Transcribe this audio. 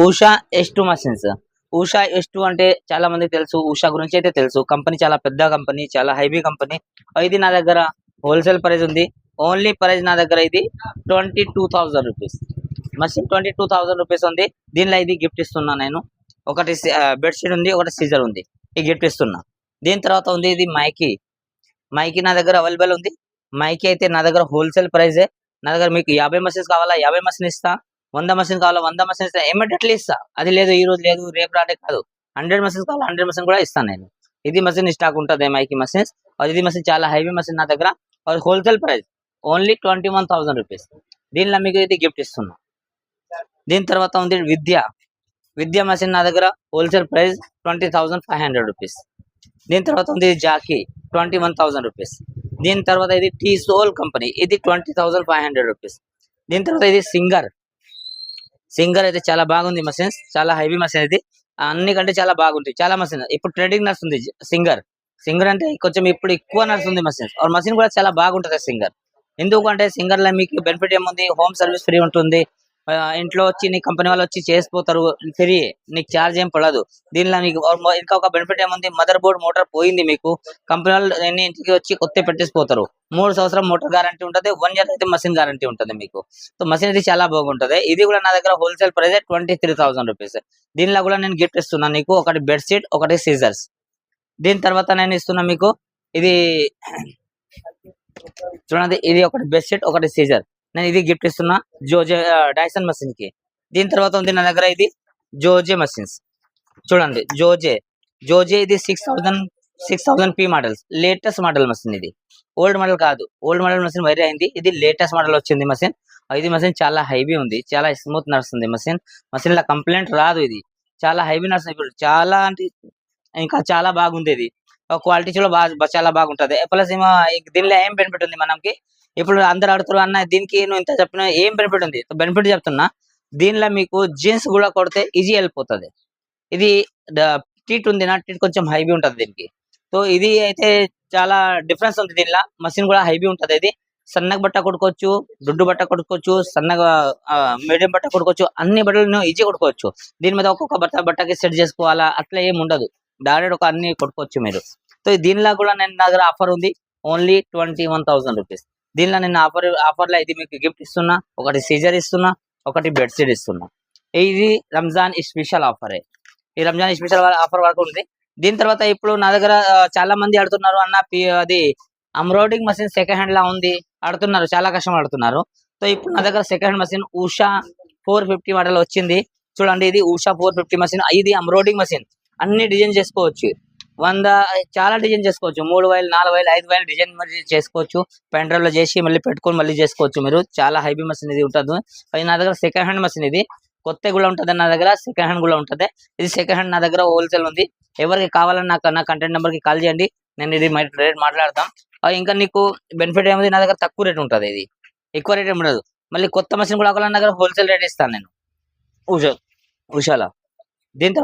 Usha S two machines Usha S two అంటే చాలా మందికి తెలుసు. ఉషా గురించి అయితే తెలుసు. కంపెనీ చాలా పెద్ద కంపెనీ చాలా హైవీ కంపెనీ. ఇది నా దగ్గర హోల్సేల్ ప్రైస్ ఉంది. ఓన్లీ ప్రైస్ నా దగ్గర ఇది twenty two thousand rupees machine twenty two thousand rupees ఉంది. దీనిలో ఇది గిఫ్ట్ ఇస్తున్నా నేను. ఒకటి బెడ్షీట్ ఉంది ఒకటి సీజర్ ఉంది. ఈ గిఫ్ట్ ఇస్తున్నా. దీని తర్వాత ఉంది ఇది మైకి మైకి నా దగ్గర అవైలబుల్ ఉంది. మైకి అయితే నా దగ్గర హోల్సేల్ ప్రైజే నా దగ్గర మీకు యాభై మసీన్స్ కావాలా? యాభై మషిన్ ఇస్తా. వంద మసీన్ కావాలా? వంద మషిన్ ఇస్తా. ఇమ్మీడియట్లీ ఇస్తా. అది లేదు ఈ రోజు లేదు రేపు రాటే కాదు. హండ్రెడ్ మషిన్స్ కావాలా? హండ్రెడ్ మషిన్ కూడా ఇస్తాను నేను. ఇది మసీన్ స్టాక్ ఉంటుంది మైకి మసీన్స్ ఇది మషిన్ చాలా హైవీ మషిన్ నా దగ్గర. Wholesale price only twenty one thousand rupees దీనిలో మీకు ఇది గిఫ్ట్ ఇస్తున్నా. దీని తర్వాత ఉంది విద్య. విద్య మషిన్ నా దగ్గర wholesale price twenty thousand five hundred rupees దీని తర్వాత ఉంది Jackie twenty one thousand rupees దీని తర్వాత ఇది టీ సోల్ కంపెనీ. ఇది twenty thousand five hundred rupees దీని తర్వాత ఇది సింగర్ సింగర్ అయితే చాలా బాగుంది మసీన్స్ చాలా హెవీ మసీన్ ఇది. అన్ని కంటే చాలా బాగుంటాయి. చాలా మసీన్ ఇప్పుడు ట్రెండింగ్ నడుస్తుంది సింగర్ సింగర్ అంటే కొంచెం ఇప్పుడు ఎక్కువ నడుస్తుంది మసీన్ ఆ మసీన్ కూడా చాలా బాగుంటుంది సింగర్ ఎందుకంటే సింగర్లో మీకు బెనిఫిట్ ఏముంది? హోమ్ సర్వీస్ ఫ్రీ ఉంటుంది. ఇంట్లో వచ్చి నీ కంపెనీ వాళ్ళు వచ్చి చేసిపోతారు. ఫ్రీ నీకు ఛార్జ్ ఏం పడదు. దీనిలో మీకు ఇంకా ఒక బెనిఫిట్ ఏముంది? మదర్ బోర్డ్ మోటార్ పోయింది మీకు. కంపెనీ వాళ్ళు ఇంటికి వచ్చి కొత్త పెట్టేసిపోతారు. మూడు సంవత్సరం మోటార్ గ్యారంటీ ఉంటుంది. వన్ ఇయర్ అయితే మసీన్ గ్యారంటీ ఉంటుంది మీకు. సో మసీన్ ఇది చాలా బాగుంటది. ఇది కూడా నా దగ్గర wholesale price twenty three thousand rupees దీనిలో కూడా నేను గిఫ్ట్ ఇస్తున్నాను నీకు. ఒకటి బెడ్షీట్ ఒకటి సీజర్స్ దీని తర్వాత నేను ఇస్తున్నా మీకు ఇది చూడండి ఇది ఒకటి బెడ్షీట్ ఒకటి సీజర్ నేను ఇది గిఫ్ట్ ఇస్తున్నా జోజే డైసన్ మెషిన్కి. దీని తర్వాత ఉంది నా దగ్గర ఇది జోజే మషిన్స్ చూడండి జోజే జోజే ఇది six thousand six thousand P models latest model machine ఇది. ఓల్డ్ మోడల్ కాదు. ఓల్డ్ మోడల్ మెషిన్ వైరీ అయింది. ఇది లేటెస్ట్ మోడల్ వచ్చింది మెషిన్ ఇది మషిన్ చాలా హైవీ ఉంది. చాలా స్మూత్ నడుస్తుంది మషిన్ మషిన్లో కంప్లైంట్ రాదు ఇది. చాలా హైవీ నడుస్తుంది. ఇప్పుడు చాలా అంటే ఇంకా చాలా బాగుంది ఇది. క్వాలిటీ కూడా బాగా చాలా బాగుంటది. ప్లస్ ఏమో దీనిలో ఏం బెనిఫిట్ ఉంది మనకి? ఇప్పుడు అందరు అడుగుతారు అన్న దీనికి నువ్వు ఇంత చెప్పిన ఏం బెనిఫిట్ ఉంది? బెనిఫిట్ చెప్తున్నా దీనిలో మీకు జీన్స్ కూడా కొడితే ఈజీ వెళ్ళిపోతుంది. ఇది టీట్ ఉంది నా టీట్ కొంచెం హైబీ ఉంటది దీనికి. సో ఇది అయితే చాలా డిఫరెన్స్ ఉంది దీనిలో. మషిన్ కూడా హైబీ ఉంటుంది ఇది. సన్నగా బట్ట కొట్టుకోవచ్చు దుడ్డు బట్ట కొట్టుకోవచ్చు సన్నగా మీడియం బట్ట కొట్టుకోవచ్చు అన్ని బట్టలు ఈజీ కొట్టుకోవచ్చు. దీని మీద ఒక్కొక్క బట్ట బట్టకి సెట్ చేసుకోవాలా? అట్లా ఏం ఉండదు. డైరెక్ట్ ఒక అన్ని కొట్టుకోవచ్చు మీరు. సో దీనిలో కూడా నేను నా దగ్గర ఆఫర్ ఉంది. Only twenty one thousand rupees దీనిలో నేను ఆఫర్ ఆఫర్లో ఇది మీకు గిఫ్ట్ ఇస్తున్నా ఒకటి సీజర్ ఇస్తున్నా ఒకటి బెడ్షీట్ ఇస్తున్నా. ఇది రంజాన్ స్పెషల్ ఆఫర్. ఈ రంజాన్ స్పెషల్ ఆఫర్ వరకు ఉంది. దీని తర్వాత ఇప్పుడు నా దగ్గర చాలా మంది ఆడుతున్నారు అన్న పి- అది ఎంబ్రాయిడింగ్ మషిన్ సెకండ్ హ్యాండ్ లా ఉంది. ఆడుతున్నారు చాలా కష్టం అడుతున్నారు సో ఇప్పుడు నా దగ్గర second hand machine Usha four fifty model వచ్చింది. చూడండి ఇది ఉషా ఫోర్ ఫిఫ్టీ మషిన్ ఇది ఎంబ్రాయిడింగ్ మషిన్. అన్ని డిజైన్ చేసుకోవచ్చు. వంద చాలా డిజైన్ చేసుకోవచ్చు. మూడు వేలు నాలుగు వేలు ఐదు వేలు డిజైన్ మరి చేసుకోవచ్చు. పెన్ డ్రైవ్లో చేసి మళ్ళీ పెట్టుకొని మళ్ళీ చేసుకోవచ్చు మీరు. చాలా హైబీ మషిన్ ఇది ఉంటుంది. అది నా దగ్గర సెకండ్ హ్యాండ్ మషిన్ ఇది. కొత్త కూడా ఉంటుంది నా దగ్గర సెకండ్ హ్యాండ్ కూడా ఉంటుంది. ఇది సెకండ్ హ్యాండ్ నా దగ్గర హోల్సేల్ ఉంది. ఎవరికి కావాలని నాకు నా కంటెంట్ నెంబర్కి కాల్ చేయండి. నేను ఇది రేట్ మాట్లాడతాం. ఇంకా నీకు బెనిఫిట్ ఏముంది? నా దగ్గర తక్కువ రేట్ ఉంటుంది ఇది. ఎక్కువ రేట్ ఏమి ఉండదు. మళ్ళీ కొత్త మషిన్ కూడా కావాలన్నా నా దగ్గర హోల్సేల్ రేట్ ఇస్తాను నేను. ఉషా ఉషాల. దీని తర్వాత